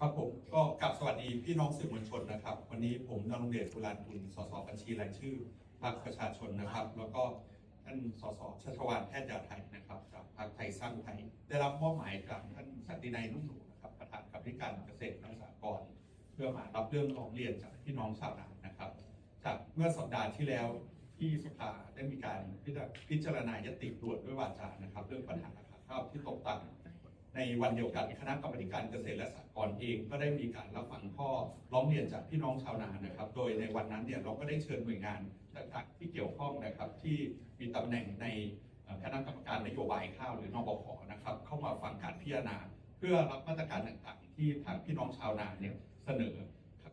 ครับผมก็กลับสวัสดีพี่น้องสื่อมวลชนนะครับ วันนี้ผมนรงเดชกุลานกุลสสบัญชีรายชื่อพรรคประชาชนนะครับ แล้วก็ท่านสสชัชวานแพทย์ยาไทยนะครับจากพรรคไทยสร้างไทย ได้รับมอบหมายจากท่านสันตินัยนุ่มหนูนะครับประธานกรรมธิการเกษตรและสหกรณ์เพื่อมารับเรื่องร้องเรียนจากพี่น้องชาวนานะครับ จากเมื่อสัปดาห์ที่แล้วที่สภาได้มีการพิจารณายติตรวจด้วยวาจานะครับ เรื่องปัญหาราคาข้าวที่ตกต่ำ ในวันเดียวกันคณะกรรมการเกษตรและสหกรณ์เองก็ได้มีการรับฟังข้อร้องเรียนจากพี่น้องชาวนานะครับ โดยในวันนั้นเนี่ยเราก็ได้เชิญหน่วยงานต่างๆที่เกี่ยวข้องนะครับที่มีตำแหน่งในคณะกรรมการนโยบายข้าวหรือนบขนะครับเข้ามาฟังการพิจารณา เพื่อรับมาตรการต่างๆ ที่ทางพี่น้องชาวนาเนี่ยเสนอ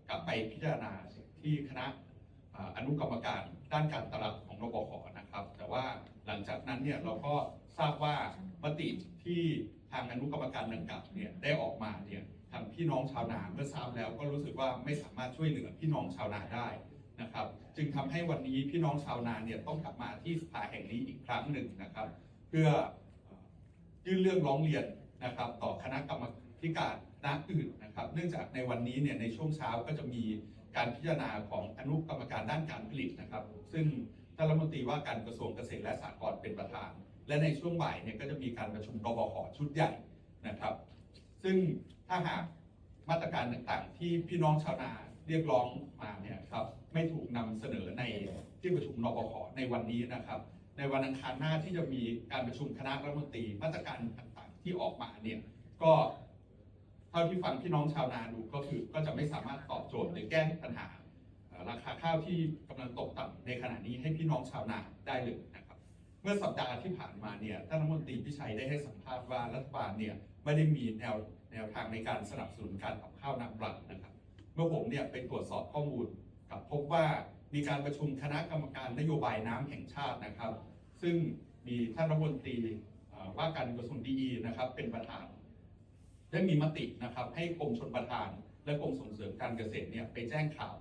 กลับไปพิจารณาที่คณะอนุกรรมการด้านการตลาดของรบขนะครับ แต่ว่าหลังจากนั้นเนี่ยเราก็ทราบว่ามติที่างอนุกรรมการดังกล่าวเนี่ยได้ออกมาเนี่ยทางพี่น้องชาวนาเมื่อทราบแล้วก็รู้สึกว่าไม่สามารถช่วยเหลือพี่น้องชาวนาได้นะครับ จึงทำให้วันนี้พี่น้องชาวนาเนี่ยต้องกลับมาที่สภาแห่งนี้อีกครั้งหนึ่งนะครับ เพื่อยื่นเรื่องร้องเรียนนะครับ ต่อคณะกรรมการด้านอื่นนะครับ เนื่องจากในวันนี้เนี่ยในช่วงเช้าก็จะมีการพิจารณาของอนุกรรมการด้านการผลิตนะครับ ซึ่งท่านรัฐมนตรีว่าการกระทรวงเกษตรและสหกรณ์เป็นประธาน และในช่วงบ่ายเนี่ยก็จะมีการประชุมกบขชุดใหญ่นะครับ ซึ่งถ้าหากมาตรการต่างๆ ที่พี่น้องชาวนาเรียกร้องมาเนี่ยครับไม่ถูกนำเสนอในที่ประชุมนบขในวันนี้นะครับ ในวันอังคารหน้าที่จะมีการประชุมคณะรัฐมนตรีมาตรการต่างๆ ที่ออกมาเนี่ยก็เท่าที่ฟังพี่น้องชาวนาดูก็คือก็จะไม่สามารถตอบโจทย์หรือแก้ปัญหา ราคาข้าวที่กำลังตกต่ำในขณะนี้ให้พี่น้องชาวนาได้เลยนะครับ มื่อสัปดาห์ที่ผ่านมาเนี่ยท่านรัฐมนตรีพิชัยได้ให้สัมภาษณ์ว่ารัฐบาลเนี่ยไม่ได้มีแนวแนวทางในการสนับสนุนการทำข้าวนาปลังนะครับ เมื่อผมเนี่ยไปตรวจสอบข้อมูลกับพบว่ามีการประชุมคณะกรรมการนโยบายน้ำแห่งชาตินะครับ ซึ่งมีท่านรัฐมนตรีว่าการกระทรวงดีนะครับเป็นประธาน ได้มีมตินะครับให้กรมชนประทาน และกรมส่งเสริมการเกษตรเนี่ยไปแจ้งข่าว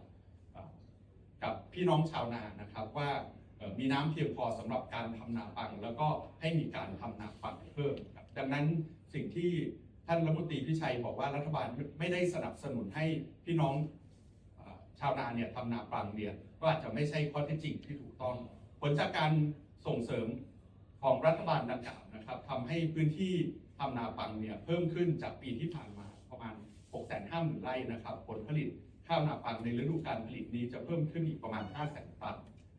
กับพี่น้องชาวนานะครับว่า มีน้ำเพียงพอสำหรับการทำนาปัง แล้วก็ให้มีการทำนาปังเพิ่มครับดังนั้นสิ่งที่ท่านรัฐมนตรีพิชัยบอกว่ารัฐบาลไม่ได้สนับสนุนให้พี่น้องชาวนาเนี่ยทำนาปังเนี่ยก็อาจจะไม่ใช่ข้อเท็จจริงที่ถูกต้อง ผลจากการส่งเสริมของรัฐบาลดังกล่าวนะครับทำให้พื้นที่ทำนาปังเนี่ยเพิ่มขึ้นจากปีที่ผ่านมาประมาณ 6 5 0 0 0 0ไร่นะครับ ผลผลิตข้าวนาปังในฤดูการผลิตนี้จะเพิ่มขึ้นอีกประมาณ 5 0 0 0 0 0ตัน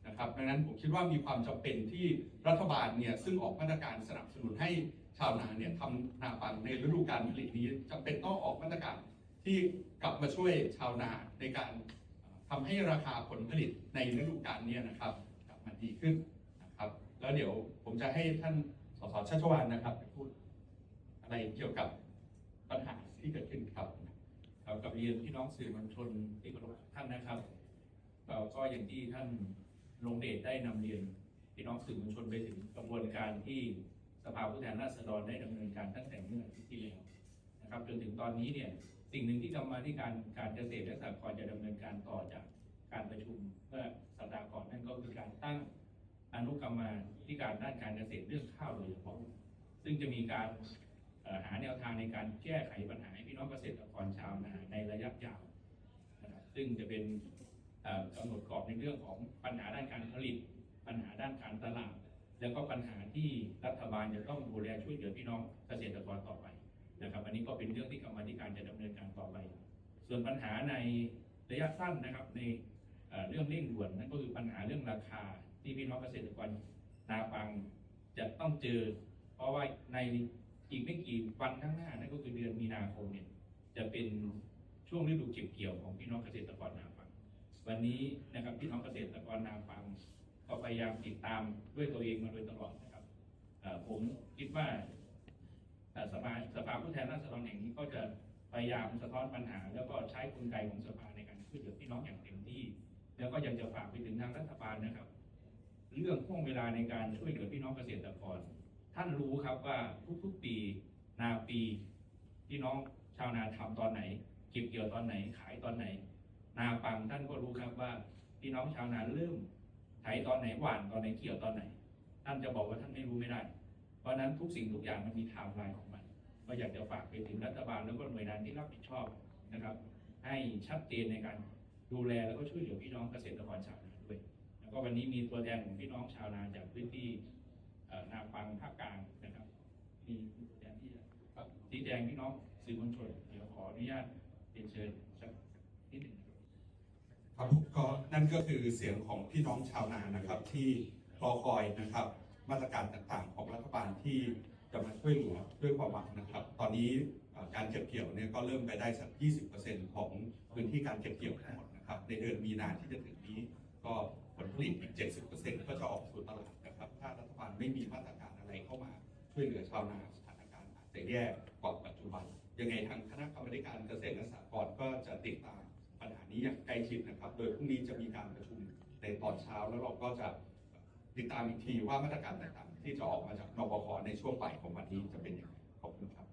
นะครับดังนั้นผมคิดว่ามีความจำเป็นที่รัฐบาลเนี่ยซึ่งออกมาตรการสนับสนุนให้ชาวนาเนี่ยทำนาปังในฤดูการผลิตนี้จำเป็นต้องออกมาตรการที่กลับมาช่วยชาวนาในการทำให้ราคาผลผลิตในฤดูกาลเนี้นะครับกลับมาดีขึ้นนะครับ แล้วเดี๋ยวผมจะให้ท่านสสชัชวานนะครับพูดอะไรเกี่ยวกับปัญหาที่เกิดขึ้นครับครับกับเรียนพี่น้องสื่อมวลชนที่เคารพท่านนะครับ เราก็อย่างที่ท่าน ลงเดชได้นำเรียนพี่น้องสื่อมวลชนไปถึงกระบวนการที่สภาผู้แทนราษฎรได้ดำเนินการตั้งแต่เมื่ออาทิตย์ที่แล้วนะครับ จนถึงตอนนี้เนี่ยสิ่งหนึ่งที่กรรมาธิการการเกษตรและสหกรณ์จะดำเนินการต่อจากการประชุมเมื่อสัปดาห์ก่อนนั่นก็คือการตั้งอนุกรรมาธิการด้านการเกษตรเรื่องข้าวโดยเฉพาะซึ่งจะมีการหาแนวทางในการแก้ไขปัญหาให้พี่น้องเกษตรกรชาวนาในระยะยาวนะครับซึ่งจะเป็น กำหนดกรอบในเรื่องของปัญหาด้านการผลิต ปัญหาด้านการตลาด แล้วก็ปัญหาที่รัฐบาลจะต้องดูแลช่วยเหลือพี่น้องเกษตรกรต่อไปนะครับ อันนี้ก็เป็นเรื่องที่กรรมธิการจะดำเนินการต่อไป ส่วนปัญหาในระยะสั้นนะครับในเรื่องเร่งด่วนนั่นก็คือปัญหาเรื่องราคาที่พี่น้องเกษตรกรนาปังจะต้องเจอ เพราะว่าในอีกไม่กี่วันข้างหน้านั่นก็คือเดือนมีนาคมเนี่ยจะเป็นช่วงฤดูเก็บเกี่ยวของพี่น้องเกษตรกรนาป วันนี้นะครับพี่น้องเกษตรกรนาปังก็พยายามติดตามด้วยตัวเองมาโดยตลอดนะครับผมคิดว่าสภาสภาผู้แทนราษฎรแห่งนี้ก็จะพยายามสะท้อนปัญหา แล้วก็ใช้กลไกของสภาในการช่วยเหลือพี่น้องอย่างเต็มที่ แล้วก็ยังจะฝากไปถึงทางรัฐบาลนะครับ เรื่องห่วงเวลาในการช่วยเหลือพี่น้องเกษตรกร ท่านรู้ครับว่าทุกๆปีนาปี พี่น้องชาวนาทำตอนไหน เก็บเกี่ยวตอนไหนขายตอนไหน นาปังท่านก็รู้ครับว่าพี่น้องชาวนาเริ่มไถตอนไหนหว่านตอนไหนเกี่ยวตอนไหน ท่านจะบอกว่าท่านไม่รู้ไม่ได้ เพราะนั้นทุกสิ่งทุกอย่างมันมีไทม์ไลน์ของมัน ก็อยากจะฝากไปถึงรัฐบาลแล้วก็หน่วยงานที่รับผิดชอบนะครับ ให้ชัดเจนในการดูแลแล้วก็ช่วยเหลือพี่น้องเกษตรกรชาวนาด้วย แล้วก็วันนี้มีตัวแทนของพี่น้องชาวนาจากพื้นที่นาปังภาคกลางนะครับมีตัวแทนที่จะชี้แจงพี่น้องสื่อมวลชนเดี๋ยวขออนุญาตเรียนเชิญ ครับก็นั่นก็คือเสียงของพี่น้องชาวนานะครับ ที่รอคอยนะครับ มาตรการต่างๆ ของรัฐบาลที่จะมาช่วยเหลือด้วยความหวังนะครับ ตอนนี้การเก็บเกี่ยวเนี่ยก็เริ่มไปได้สัก 20%ของพื้นที่การเก็บเกี่ยวทั้งหมดนะครับ ในเดือนมีนาที่จะถึงนี้ ก็ผลผลิตอีก 70%ก็จะออกสู่ตลาดนะครับ ถ้ารัฐบาลไม่มีมาตรการอะไรเข้ามาช่วยเหลือชาวนาสถานการณ์อาจจะแย่กว่าปัจจุบัน ยังไงทางคณะกรรมการเกษตรและสหกรณ์ก็จะติดตาม นี้อย่างใกล้ชิดนะครับ โดยพรุ่งนี้จะมีการประชุมในตอนเช้าแล้วเราก็จะติดตามอีกทีว่ามาตรการต่างๆ ที่จะออกมาจากนบคในช่วงบ่ายของวันนี้จะเป็นอย่างไรครับ